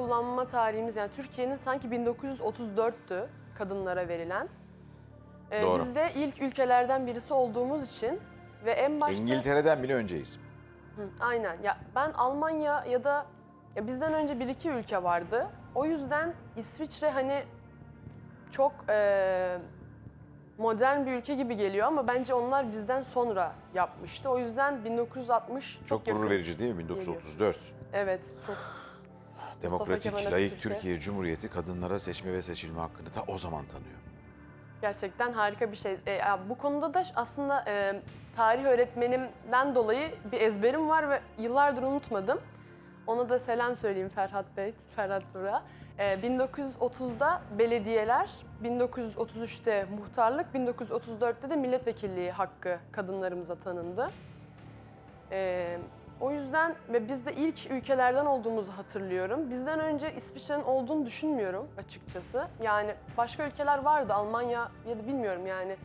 kullanma tarihimiz yani Türkiye'nin sanki 1934'tü kadınlara verilen. Ee, Doğru. Biz de ilk ülkelerden birisi olduğumuz için ve en başta... İngiltere'den bile önceyiz. Hı, aynen. Ya ben Almanya ya da ya bizden önce bir iki ülke vardı. O yüzden İsviçre hani çok eee, modern bir ülke gibi geliyor ama bence onlar bizden sonra yapmıştı. O yüzden 1960 çok, Çok yakın. gurur verici değil mi? 1934. Evet, çok Demokratik, Kemal layık. Türkiye Cumhuriyeti kadınlara seçme ve seçilme hakkını ta o zaman tanıyor. gerçekten harika bir şey. E, ya bu konuda da aslında e, tarih öğretmenimden dolayı bir ezberim var ve yıllardır unutmadım. Ona da selam söyleyeyim Ferhat Bey, Ferhat Tura. E, 1930'da belediyeler, 1933'te muhtarlık, 1934'te de milletvekilliği hakkı kadınlarımıza tanındı. E, o yüzden ve biz de ilk ülkelerden olduğumuzu hatırlıyorum. Bizden önce İsviçre'nin olduğunu düşünmüyorum açıkçası. Yani başka ülkeler vardı, Almanya ya da bilmiyorum yani.